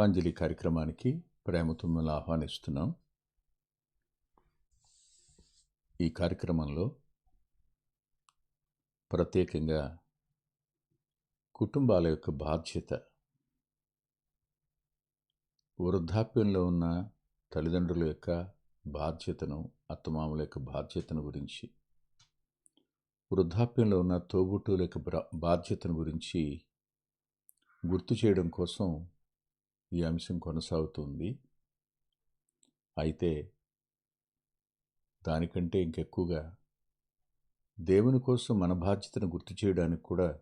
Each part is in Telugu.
పుష్పాంజలి కార్యక్రమానికి ప్రేమతో మిమ్మల్ని ఆహ్వానిస్తున్నాం. ఈ కార్యక్రమంలో ప్రత్యేకంగా కుటుంబాల యొక్క బాధ్యత వృద్ధాప్యంలో ఉన్న తల్లిదండ్రుల యొక్క బాధ్యతను అత్తమామల యొక్క బాధ్యతను గురించి వృద్ధాప్యంలో ఉన్న తోబుట్టువుల యొక్క బాధ్యతను గురించి గుర్తు చేయడం కోసం ఈ అంశం కొనసాగుతుంది. అయితే దానికంటే ఇంకెక్కువగా దేవుని కోసం మన బాధ్యతను గుర్తు చేయడానికి కూడా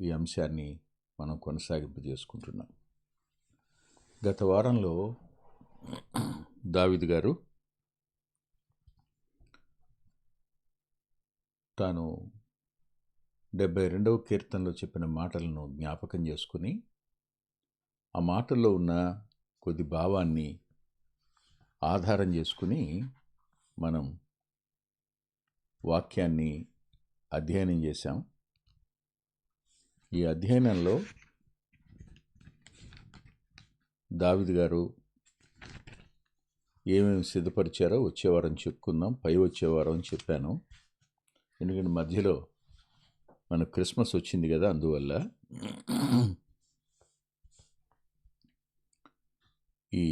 ఈ అంశాన్ని మనం కొనసాగింపజేసుకుంటున్నాం. గత వారంలో దావిద్ గారు తాను డెబ్బై రెండవ కీర్తనలో చెప్పిన మాటలను జ్ఞాపకం చేసుకుని ఆ మాటల్లో ఉన్న కొద్ది భావాన్ని ఆధారం చేసుకుని మనం వాక్యాన్ని అధ్యయనం చేశాం. ఈ అధ్యయనంలో దావిద్ గారు ఏమేమి సిద్ధపరిచారో వచ్చేవారం చెప్పుకుందాం. పై వచ్చేవారం అని చెప్పాను. ఎందుకంటే మధ్యలో మన క్రిస్మస్ వచ్చింది కదా అందువల్ల ఈ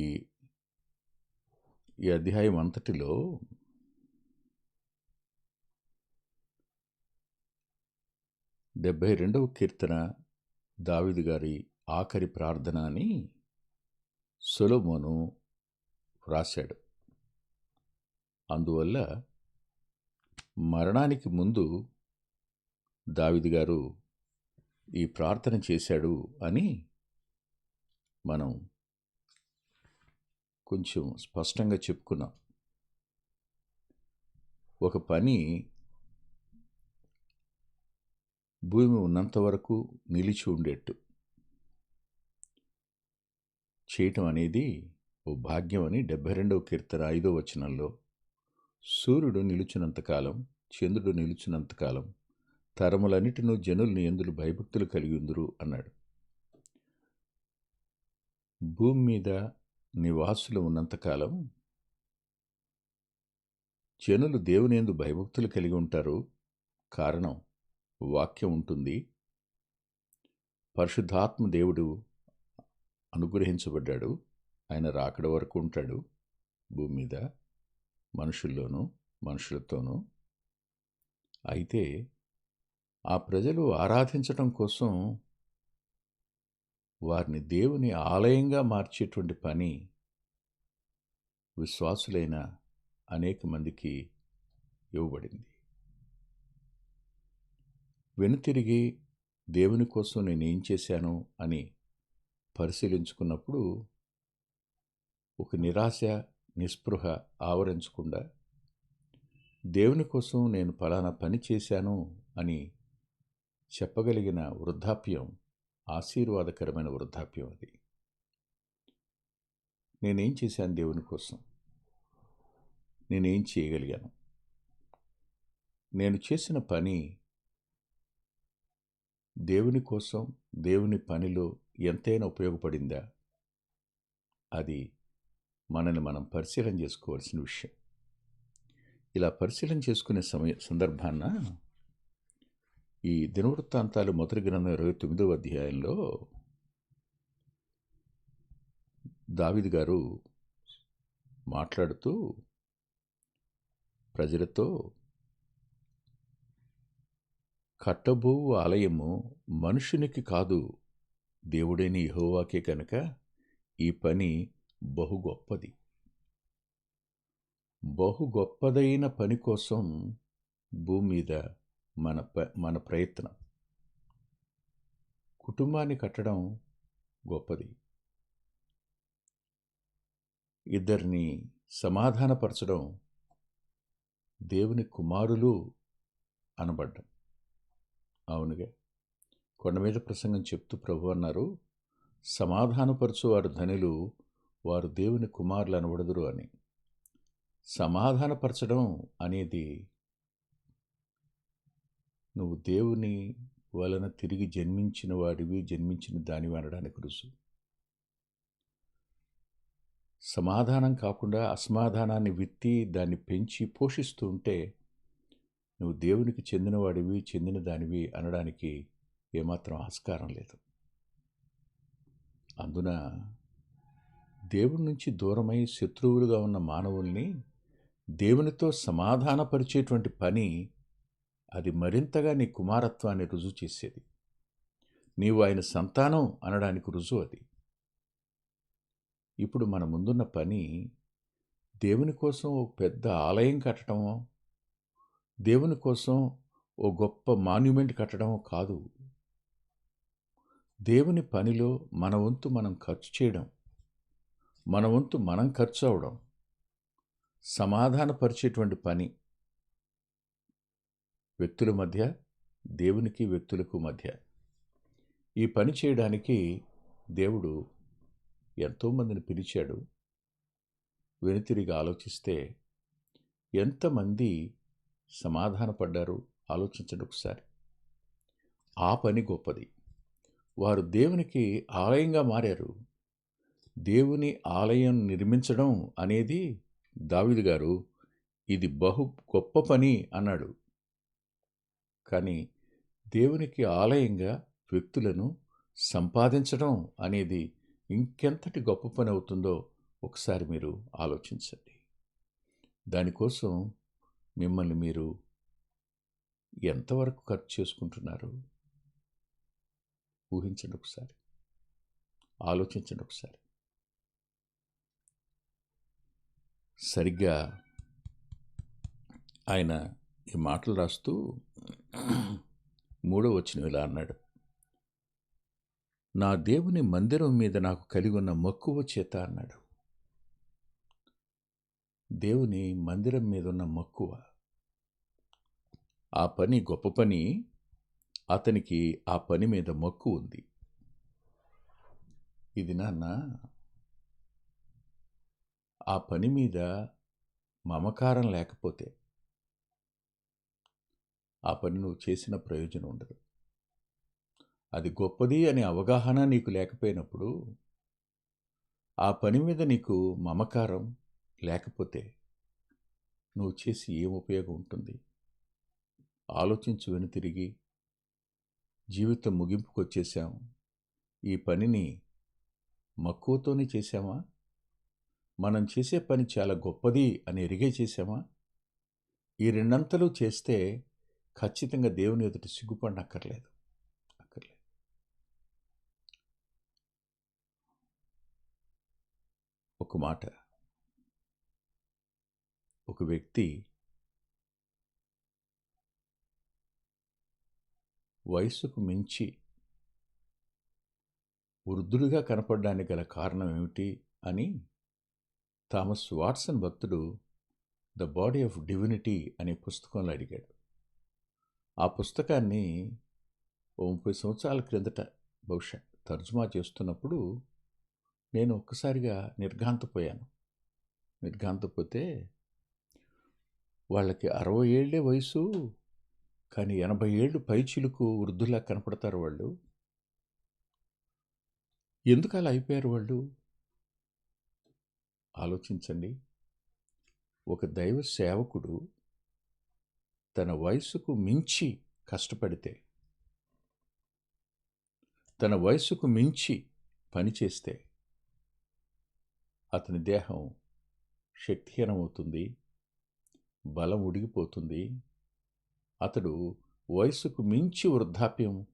ఈ అధ్యాయం అంతటిలో డెబ్భై రెండవ కీర్తన దావిదు గారి ఆఖరి ప్రార్థన అని సొలొమోను రాశాడు అందువల్ల మరణానికి ముందు దావిది గారు ఈ ప్రార్థన చేశాడు అని మనం కొంచెం స్పష్టంగా చెప్పుకున్నాం. ఒక పని భూమి ఉన్నంత వరకు నిలిచి ఉండేట్టు. చేయటం అనేది ఓ భాగ్యం అని డెబ్భై రెండవ కీర్తన ఐదో వచనంలో సూర్యుడు నిలుచున్నంతకాలం చంద్రుడు నిలుచున్నంతకాలం తరములన్నిటినూ జనుల్ని ఎందులు భయభక్తులు కలిగి ఉందరు అన్నాడు. భూమి మీద నివాసులు ఉన్నంతకాలం జనులు దేవునేందు భయభక్తులు కలిగి ఉంటారు. కారణం వాక్యం ఉంటుంది. పరిశుద్ధాత్మ దేవుడు అనుగ్రహించబడ్డాడు. ఆయన రాకడ వరకు ఉంటాడు. భూమి మీద మనుషుల్లోనూ మనుషులతోనూ. అయితే ఆ ప్రజలు ఆరాధించటం కోసం వారిని దేవుని ఆలయంగా మార్చేటువంటి పని విశ్వాసులైన అనేక మందికి ఇవ్వబడింది. వెనుతిరిగి దేవుని కోసం నేను ఏం చేశాను అని పరిశీలించుకున్నప్పుడు ఒక నిరాశ నిస్పృహ ఆవరించకుండా దేవుని కోసం నేను ఫలానా పని చేశాను అని చెప్పగలిగిన వృద్ధాప్యం ఆశీర్వాదకరమైన వృద్ధాప్యం అది. నేనేం చేశాను దేవుని కోసం? నేనేం చేయగలిగాను? నేను చేసిన పని దేవుని కోసం దేవుని పనిలో ఎంతైనా ఉపయోగపడిందా? అది మనల్ని మనం పరిశీలన చేసుకోవాల్సిన విషయం. ఇలా పరిశీలన చేసుకునే సమయ సందర్భాన్న ఈ దినవృత్తాంతాలు మొదటి గ్రంథం ఇరవై తొమ్మిదవ అధ్యాయంలో దావిద్ గారు మాట్లాడుతూ ప్రజలతో కట్టబో ఆలయము మనుషునికి కాదు దేవుడైన యెహోవాకే కనుక ఈ పని బహు గొప్పది. బహు గొప్పదైన పని కోసం భూమి మీద మన ప మన ప్రయత్నం. కుటుంబాన్ని కట్టడం గొప్పది. ఇద్దరిని సమాధానపరచడం దేవుని కుమారులు అనబడ్డం. అవునుగా? కొండ మీద ప్రసంగం చెప్తూ ప్రభు అన్నారు సమాధానపరచు వారు ధనులు వారు దేవుని కుమారులు అనబడదురు అని. సమాధానపరచడం అనేది నువ్వు దేవుని వలన తిరిగి జన్మించిన వాడివి జన్మించిన దానివి అనడానికి రుసు సమాధానం కాకుండా అసమాధానాన్ని విత్తి దాన్ని పెంచి పోషిస్తూ ఉంటే నువ్వు దేవునికి చెందినవాడివి చెందిన దానివి అనడానికి ఏమాత్రం ఆస్కారం లేదు. అందున దేవుడి నుంచి దూరమై శత్రువులుగా ఉన్న మానవుల్ని దేవునితో సమాధానపరిచేటువంటి పని అది మరింతగా నీ కుమారత్వాన్ని రుజువు చేసేది. నీవు ఆయన సంతానం అనడానికి రుజువు అది. ఇప్పుడు మన ముందున్న పని దేవుని కోసం ఒక పెద్ద ఆలయం కట్టడమో దేవుని కోసం ఓ గొప్ప మాన్యుమెంట్ కట్టడమో కాదు. దేవుని పనిలో మన వంతు మనం ఖర్చు చేయడం మన వంతు మనం ఖర్చు అవడం సమాధానపరిచేటువంటి పని వ్యక్తుల మధ్య దేవునికి వ్యక్తులకు మధ్య. ఈ పని చేయడానికి దేవుడు ఎంతోమందిని పిలిచాడు. వెనుతిరిగి ఆలోచిస్తే ఎంతమంది సమాధానపడ్డారు ఆలోచించండి ఒకసారి. ఆ పని గొప్పది. వారు దేవునికి ఆలయంగా మారారు. దేవుని ఆలయం నిర్మించడం అనేది దావిదు గారు ఇది బహు గొప్ప పని అన్నాడు. కానీ దేవునికి ఆలయంగా వ్యక్తులను సంపాదించడం అనేది ఇంకెంతటి గొప్ప పని అవుతుందో ఒకసారి మీరు ఆలోచించండి. దానికోసం మిమ్మల్ని మీరు ఎంతవరకు ఖర్చు చేసుకుంటున్నారు ఊహించండి ఒకసారి. ఆలోచించండి ఒకసారి. సరిగ్గా ఆయన ఈ మాటలు రాస్తూ మూడో వచ్చిన ఇలా అన్నాడు. నా దేవుని మందిరం మీద నాకు కలిగి ఉన్న మక్కువ చేత అన్నాడు. దేవుని మందిరం మీద ఉన్న మక్కువ. ఆ పని గొప్ప పని. అతనికి ఆ పని మీద మక్కువ ఉంది. ఇది నాన్న ఆ పని మీద మమకారం లేకపోతే ఆ పని నువ్వు చేసిన ప్రయోజనం ఉండదు. అది గొప్పది అనే అవగాహన నీకు లేకపోయినప్పుడు ఆ పని మీద నీకు మమకారం లేకపోతే నువ్వు చేసి ఏం ఉపయోగం ఉంటుంది? ఆలోచించు వెనుతిరిగి జీవితం ముగింపుకు వచ్చేసాం ఈ పనిని మక్కువతోనే చేశామా? మనం చేసే పని చాలా గొప్పది అని ఎరిగే చేశామా? ఈ రెండంతలు చేస్తే ఖచ్చితంగా దేవుని ఎదుట సిగ్గుపడనక్కర్లేదు. అక్కర్లేదు. ఒక మాట. ఒక వ్యక్తి వయస్సుకు మించి వృద్ధుడిగా కనపడడానికి గల కారణం ఏమిటి అని థామస్ వాట్సన్ భక్తుడు ద బాడీ ఆఫ్ డివినిటీ అనే పుస్తకంలో అడిగాడు. ఆ పుస్తకాన్ని ముప్పై సంవత్సరాల క్రిందట బహుశా తర్జుమా చేస్తున్నప్పుడు నేను ఒక్కసారిగా నిర్ఘాంతపోయాను. నిర్ఘాంతపోతే వాళ్ళకి అరవై ఏళ్ళే వయసు కానీ ఎనభై ఏళ్ళు పైచిలుకు వృద్ధులా కనపడతారు వాళ్ళు. ఎందుకు అలా అయిపోయారు వాళ్ళు? ఆలోచించండి. ఒక దైవ సేవకుడు తన వయసుకు మించి కష్టపడితే తన వయసుకు మించి పనిచేస్తే అతని దేహం శక్తిహీనమవుతుంది బలం ఉడిగిపోతుంది. అతడు వయసుకు మించి వృద్ధాప్యం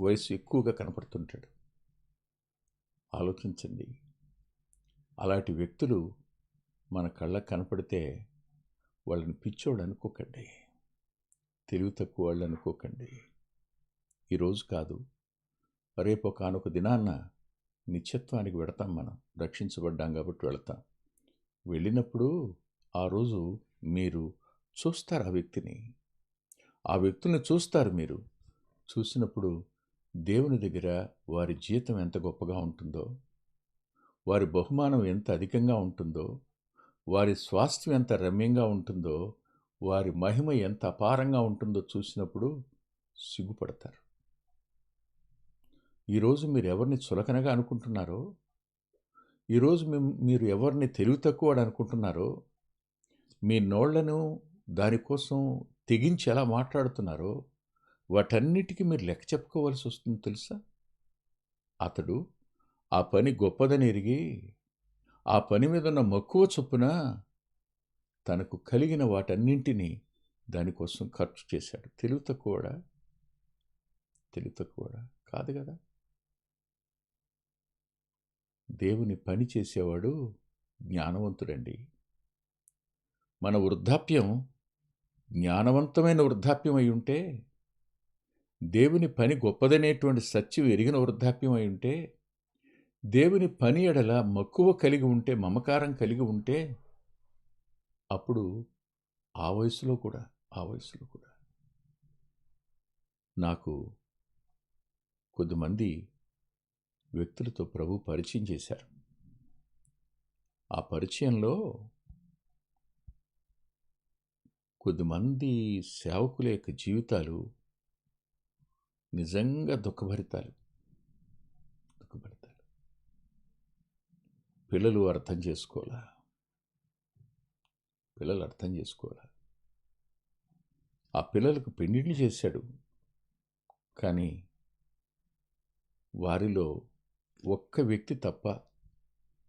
వయసు ఎక్కువగా కనపడుతుంటాడు. ఆలోచించండి. అలాంటి వ్యక్తులు మన కళ్ళకు కనపడితే వాళ్ళని పిచ్చోడు అనుకోకండి. తెలివి తక్కువ వాళ్ళు అనుకోకండి. ఈరోజు కాదు. రేపు ఒకనొక దినాన్న నిత్యత్వానికి వెడతాం మనం. రక్షించబడ్డాం కాబట్టి వెళతాం. వెళ్ళినప్పుడు ఆ రోజు మీరు చూస్తారు ఆ వ్యక్తిని. ఆ వ్యక్తుల్ని చూస్తారు మీరు. చూసినప్పుడు దేవుని దగ్గర వారి జీతం ఎంత గొప్పగా ఉంటుందో వారి బహుమానం ఎంత అధికంగా ఉంటుందో వారి స్వాస్థ్యం ఎంత రమ్యంగా ఉంటుందో వారి మహిమ ఎంత అపారంగా ఉంటుందో చూసినప్పుడు సిగ్గుపడతారు. ఈరోజు మీరు ఎవరిని చులకనగా అనుకుంటున్నారో ఈరోజు మీరు ఎవరిని తెలివి తక్కువ అనుకుంటున్నారో మీ నోళ్ళను దానికోసం తెగించి ఎలా మాట్లాడుతున్నారో వాటన్నిటికీ మీరు లెక్క చెప్పుకోవాల్సి వస్తుంది తెలుసా? అతడు ఆ పని గొప్పదని ఎరిగి ఆ పని మీద ఉన్న మక్కువ చొప్పున తనకు కలిగిన వాటన్నింటినీ దానికోసం ఖర్చు చేశాడు. తెలివి కూడా తెలివి కూడా కాదు కదా? దేవుని పని చేసేవాడు జ్ఞానవంతుడండి. మన వృద్ధాప్యం జ్ఞానవంతమైన వృద్ధాప్యం అయి ఉంటే దేవుని పని గొప్పదనేటువంటి సత్యం ఎరిగిన వృద్ధాప్యం అయి ఉంటే దేవుని పని ఎడల మక్కువ కలిగి ఉంటే మమకారం కలిగి ఉంటే అప్పుడు ఆ వయసులో కూడా ఆ వయసులో కూడా నాకు కొద్దిమంది వ్యక్తులతో ప్రభు పరిచయం చేశారు. ఆ పరిచయంలో కొద్దిమంది సేవకుల యొక్క జీవితాలు నిజంగా దుఃఖభరితాలు దుఃఖభరితాలు. పిల్లలు అర్థం చేసుకోవాలా? పిల్లలు అర్థం చేసుకోవాలి ఆ పిల్లలకు పెండిళ్ళు చేశాడు. కానీ వారిలో ఒక్క వ్యక్తి తప్ప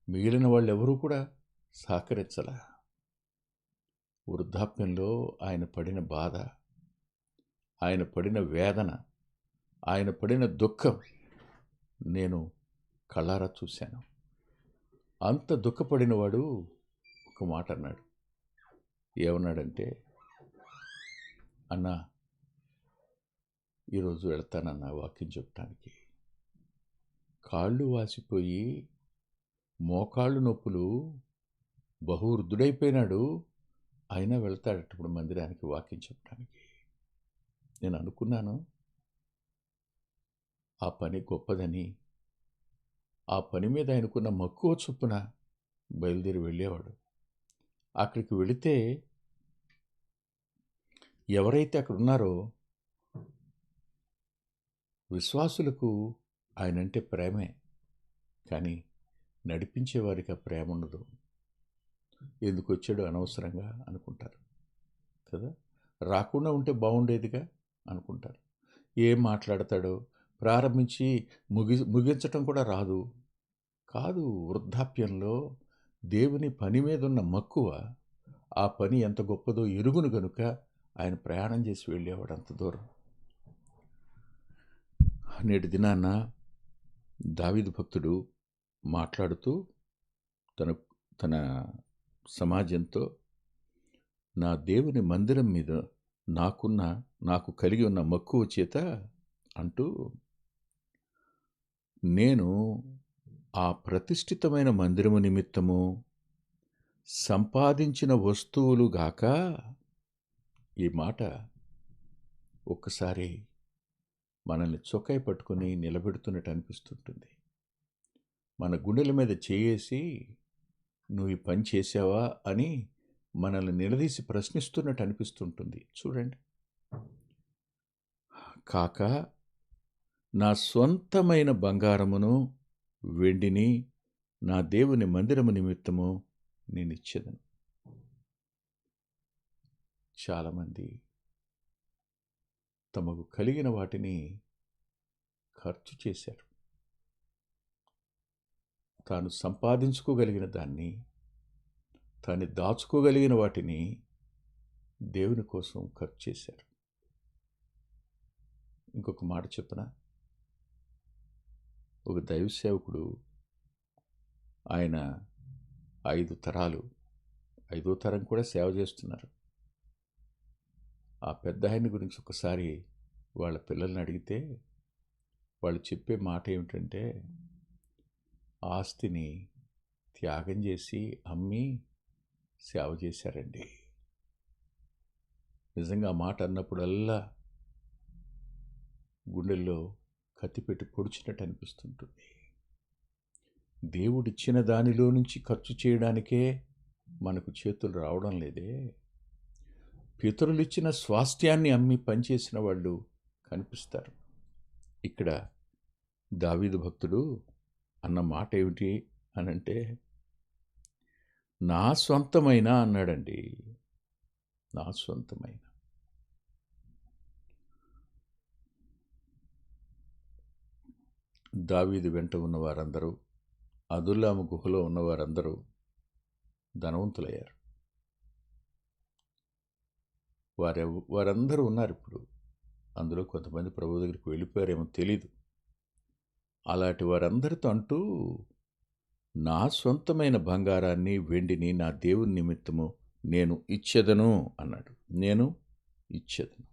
మిగిలిన వాళ్ళు ఎవరూ కూడా సహకరించలా. వృద్ధాప్యంలో ఆయన పడిన బాధ ఆయన పడిన వేదన ఆయన పడిన దుఃఖం నేను కళ్ళారా చూశాను. అంత దుఃఖపడినవాడు ఒక మాట అన్నాడు ఏమన్నాడంటే అన్నా ఈరోజు వెళ్తానన్నా వాక్యం చెప్పడానికి కాళ్ళు వాసిపోయి మోకాళ్ళు నొప్పులు బహువృద్ధుడైపోయినాడు అయినా వెళ్తాడట ఇప్పుడు మందిరానికి వాక్యం చెప్పడానికి నేను అనుకున్నాను ఆ పని గొప్పదని. ఆ పని మీద ఆయనకున్న మక్కువ చొప్పున బయలుదేరి వెళ్ళేవాడు. అక్కడికి వెళితే ఎవరైతే అక్కడ ఉన్నారో విశ్వాసులకు ఆయనంటే ప్రేమే. కానీ నడిపించే వారికి ఆ ప్రేమ ఉండదు. ఎందుకు వచ్చాడో అనవసరంగా అనుకుంటారు. కదా? రాకుండా ఉంటే బాగుండేదిగా అనుకుంటారు. ఏం మాట్లాడతాడో ప్రారంభించి ముగి ముగించటం కూడా రాదు. కాదు వృద్ధాప్యంలో దేవుని పని మీద ఉన్న మక్కువ ఆ పని ఎంత గొప్పదో ఎరుగును గనుక ఆయన ప్రయాణం చేసి వెళ్ళేవాడు అంత దూరం. నేటి దినాన్న దావిదు భక్తుడు మాట్లాడుతూ తన తన సమాజంతో నా దేవుని మందిరం మీద నాకున్న నాకు కలిగి ఉన్న మక్కువ చేత అంటూ నేను ఆ ప్రతిష్ఠితమైన మందిరము నిమిత్తము సంపాదించిన వస్తువులు గాక ఈ మాట ఒక్కసారి మనల్ని చొక్కాయి పట్టుకొని నిలబెడుతున్నట్టు అనిపిస్తుంటుంది. మన గుండెల మీద చేయేసి నువ్వు ఈ పని చేసావా అని మనల్ని నిలదీసి ప్రశ్నిస్తున్నట్టు అనిపిస్తుంటుంది. చూడండి. కాక నా స్వంతమైన బంగారమును వెండిని నా దేవుని మందిరము నిమిత్తము నేను ఇచ్చేదను. చాలామంది తమకు కలిగిన వాటిని ఖర్చు చేశారు. తాను సంపాదించుకోగలిగిన దాన్ని తాను దాచుకోగలిగిన వాటిని దేవుని కోసం ఖర్చు చేశారు. ఇంకొక మాట చెప్పనా ఒక దైవ సేవకుడు ఆయన ఐదు తరాలు ఐదో తరం కూడా సేవ చేస్తున్నారు. ఆ పెద్ద ఆయన గురించి ఒకసారి వాళ్ళ పిల్లల్ని అడిగితే వాళ్ళు చెప్పే మాట ఏమిటంటే ఆస్తిని త్యాగం చేసి అమ్మి సేవ చేశారండి. నిజంగా ఆ మాట అన్నప్పుడల్లా గుండెల్లో కత్తిపెట్టి పొడిచినట్టు అనిపిస్తుంటుంది. దేవుడిచ్చిన దానిలో నుంచి ఖర్చు చేయడానికే మనకు చేతులు రావడం లేదే. పితరులిచ్చిన స్వాస్థ్యాన్ని అమ్మి పనిచేసిన వాళ్ళు కనిపిస్తారు. ఇక్కడ దావీదు భక్తుడు అన్న మాట ఏమిటి అనంటే నా సొంతమైన అన్నాడండి. నా సొంతమైన దావీదు వెంట ఉన్న వారందరూ అదుల్లాము గుహలో ఉన్నవారందరూ ధనవంతులయ్యారు. వారె వారందరూ ఉన్నారు ఇప్పుడు. అందులో కొంతమంది ప్రభు దగ్గరికి వెళ్ళిపోయారేమో తెలీదు. అలాంటి వారందరితో అంటూ నా సొంతమైన బంగారాన్ని వెండిని నా దేవుని నిమిత్తము నేను ఇచ్చేదను అన్నాడు. నేను ఇచ్చేదను.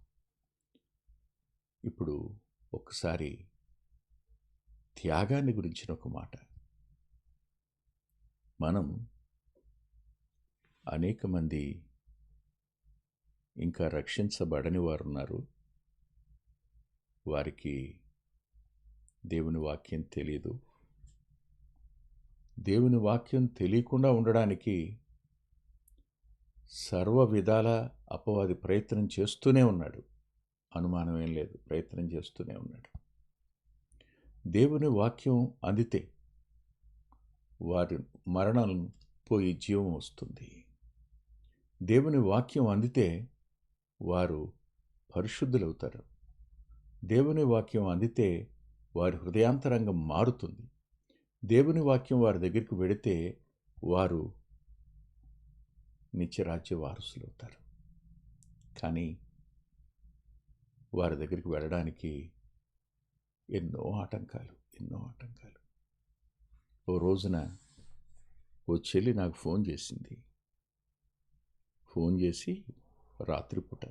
ఇప్పుడు ఒకసారి త్యాగాన్ని గురించిన ఒక మాట. మనం అనేక మంది ఇంకా రక్షించబడని వారు ఉన్నారు వారికి దేవుని వాక్యం తెలియదు దేవుని వాక్యం తెలియకుండా ఉండడానికి సర్వ విధాల అపవాది ప్రయత్నం చేస్తూనే ఉన్నాడు. అనుమానం ఏం లేదు. ప్రయత్నం చేస్తూనే ఉన్నాడు. దేవుని వాక్యం అందితే వారి మరణం పోయి జీవం వస్తుంది. దేవుని వాక్యం అందితే వారు పరిశుద్ధులవుతారు. దేవుని వాక్యం అందితే వారి హృదయాంతరంగం మారుతుంది. దేవుని వాక్యం వారి దగ్గరికి వెడితే వారు నిత్యరాజ్య వారసులవుతారు. కానీ వారి దగ్గరికి వెళ్ళడానికి ఎన్నో ఆటంకాలు ఎన్నో ఆటంకాలు. ఓ రోజున ఓ చెల్లి నాకు ఫోన్ చేసింది. ఫోన్ చేసి రాత్రిపూట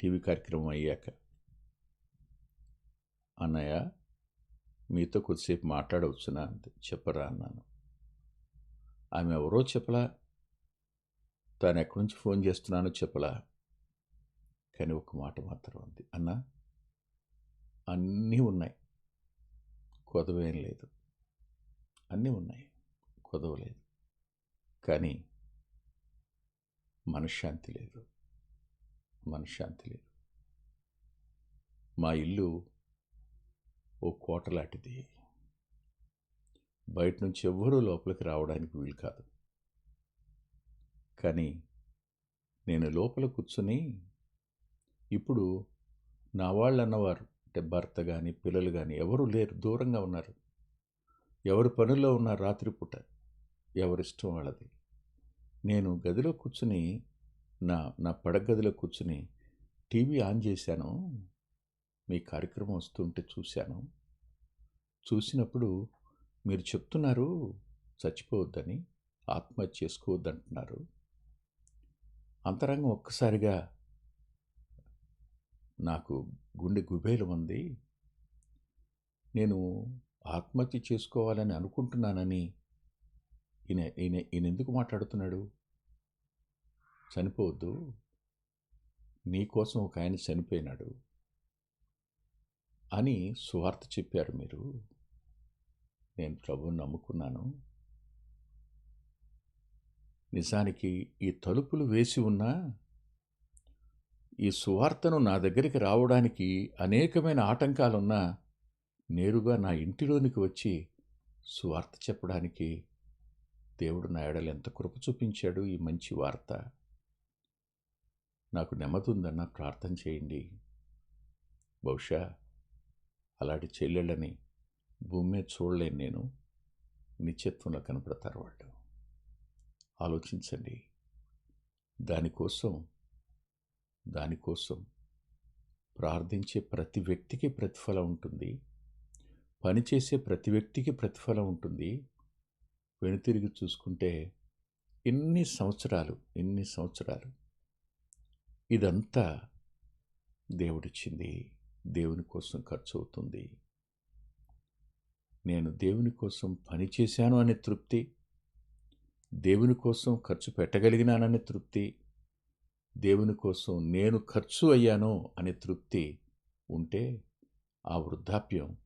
టీవీ కార్యక్రమం అయ్యాక అన్నయ్య మీతో కొద్దిసేపు మాట్లాడవచ్చునా? అంతే చెప్పరా అన్నాను. ఆమె ఎవరో చెప్పలా? తాను ఎక్కడి నుంచి ఫోన్ చేస్తున్నానో చెప్పలా? కానీ ఒక మాట మాత్రం ఉంది అన్న అన్నీ ఉన్నాయి. కొదవేం లేదు. అన్నీ ఉన్నాయి. కొదవలేదు కానీ మనశ్శాంతి లేదు. మనశ్శాంతి లేదు. మా ఇల్లు ఓ కోటలాంటిది బయట నుంచి ఎవ్వరూ లోపలికి రావడానికి వీలు కాదు. కానీ నేను లోపల కూర్చుని ఇప్పుడు నా వాళ్ళు అన్నవారు అంటే భర్త కానీ పిల్లలు కానీ ఎవరు లేరు దూరంగా ఉన్నారు. ఎవరి పనుల్లో ఉన్నారు రాత్రిపూట ఎవరిష్టం వాళ్ళది. నేను గదిలో కూర్చుని నా నా పడగదిలో కూర్చుని టీవీ ఆన్ చేశాను. మీ కార్యక్రమం వస్తుంటే చూశాను. చూసినప్పుడు మీరు చెప్తున్నారు చచ్చిపోవద్దని ఆత్మహత్య చేసుకోవద్దంటున్నారు. అంతరంగం ఒక్కసారిగా నాకు గుండె గుబేలం ఉంది నేను ఆత్మహత్య చేసుకోవాలని అనుకుంటున్నానని ఈయన ఈయన ఈయన ఎందుకు మాట్లాడుతున్నాడు? చనిపోవద్దు. నీకోసం ఒక ఆయన చనిపోయినాడు అని సువార్త చెప్పారు మీరు. నేను ప్రభువుని నమ్ముకున్నాను. నిజానికి ఈ తలుపులు వేసి ఉన్నా ఈ సువార్తను నా దగ్గరికి రావడానికి అనేకమైన ఆటంకాలున్నా నేరుగా నా ఇంటిలోనికి వచ్చి సువార్త చెప్పడానికి దేవుడు నా ఎడలు ఎంత కృప చూపించాడు ఈ మంచి వార్త. నాకు నెమ్మదుందన్న ప్రార్థన చేయండి. బహుశా అలాంటి చెల్లెళ్ళని భూమి మీద చూడలేను నేను. నిత్యత్వంలో కనపడతారు వాళ్ళు. ఆలోచించండి. దానికోసం దానికోసం. ప్రార్థించే ప్రతి వ్యక్తికి ప్రతిఫలం ఉంటుంది. పనిచేసే ప్రతి వ్యక్తికి ప్రతిఫలం ఉంటుంది. వెనుతిరిగి చూసుకుంటే ఎన్ని సంవత్సరాలు ఎన్ని సంవత్సరాలు ఇదంతా దేవుడిచ్చింది దేవుని కోసం ఖర్చు అవుతుంది నేను దేవుని కోసం పని చేశాను అనే తృప్తి దేవుని కోసం ఖర్చు పెట్టగలిగినాననే తృప్తి దేవుని కోసం నేను ఖర్చు అయ్యాను అనే తృప్తి ఉంటే ఆ వృద్ధాప్యం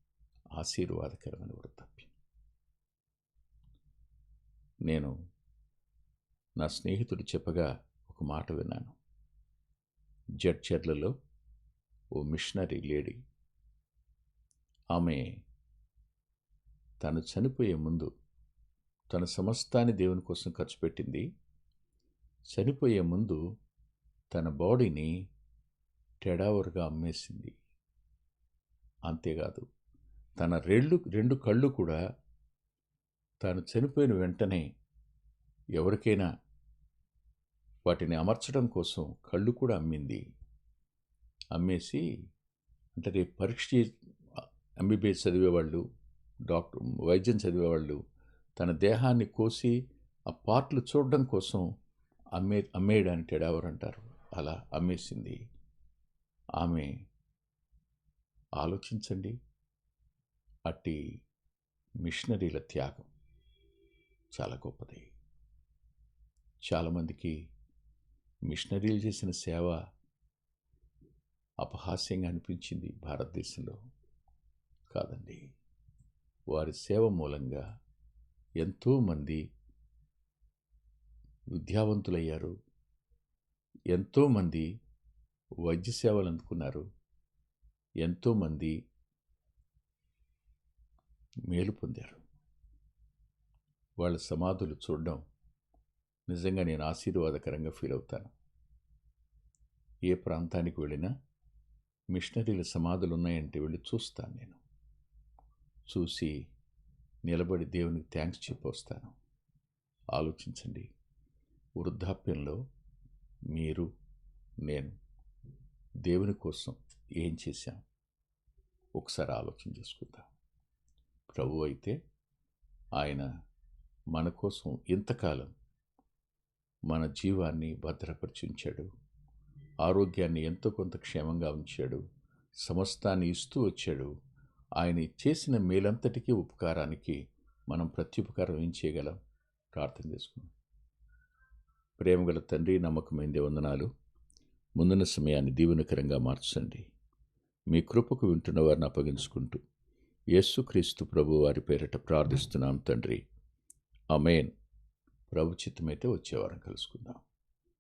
ఆశీర్వాదకరమైన వృద్ధాప్యం. నేను నా స్నేహితుడు చెప్పగా ఒక మాట విన్నాను. జడ్చర్లలో ఓ మిషనరీ లేడీ ఆమె తను చనిపోయే ముందు తన సమస్తాన్ని దేవుని కోసం ఖర్చు పెట్టింది. చనిపోయే ముందు తన బాడీని టెడావరుగా అమ్మేసింది. అంతేకాదు తన రెళ్ళు రెండు కళ్ళు కూడా తాను చనిపోయిన వెంటనే ఎవరికైనా వాటిని అమర్చడం కోసం కళ్ళు కూడా అమ్మింది. అమ్మేసి అంటే రేపు పరీక్ష ఎంబీబీఎస్ చదివేవాళ్ళు డాక్టర్ వైద్యం చదివేవాళ్ళు తన దేహాన్ని కోసి ఆ పార్ట్లు చూడడం కోసం అమ్మే అమ్మేయడానికి టెడావర్ అంటారు. అలా అమ్మేసింది. ఆమె ఆలోచించండి. అట్టి మిషనరీల త్యాగం చాలా గొప్పది. చాలామందికి మిషనరీలు చేసిన సేవ అపహాస్యంగా అనిపించింది భారతదేశంలో కాదండి. వారి సేవ మూలంగా ఎంతోమంది విద్యావంతులయ్యారు. ఎంతోమంది వైద్య సేవలు అందుకున్నారు. ఎంతోమంది మేలు పొందారు. వాళ్ళ సమాధులు చూడడం నిజంగా నేను ఆశీర్వాదకరంగా ఫీల్ అవుతాను. ఏ ప్రాంతానికి వెళ్ళినా మిషనరీల సమాధులు ఉన్నాయంటే వెళ్ళి చూస్తాను నేను. చూసి నిలబడి దేవునికి థ్యాంక్స్ చెప్పొస్తాను. ఆలోచించండి. వృద్ధాప్యంలో మీరు నేను దేవుని కోసం ఏం చేశాం? ఒకసారి ఆలోచన చేసుకుందాం. ప్రభు అయితే ఆయన మన కోసం ఇంతకాలం మన జీవాన్ని భద్రపరిచి ఉంచాడు ఆరోగ్యాన్ని ఎంతో కొంత క్షేమంగా ఉంచాడు. సమస్తాన్ని ఇస్తూ వచ్చాడు. ఆయన చేసిన మేలంతటికీ ఉపకారానికి మనం ప్రత్యుపకారం ఏం చేయగలం? ప్రార్థన చేసుకుందాం. ప్రేమగల తండ్రి నమ్మకమైంది వందనాలు. ముందున్న సమయాన్ని దీవెనకరంగా మార్చండి. మీ కృపకు వింటున్న వారిని అప్పగించుకుంటూ యేసుక్రీస్తు ప్రభు వారి పేరిట ప్రార్థిస్తున్నాం తండ్రి. అమేన్ ప్రభు చిత్తమైతే వచ్చేవారం కలుసుకుందాం.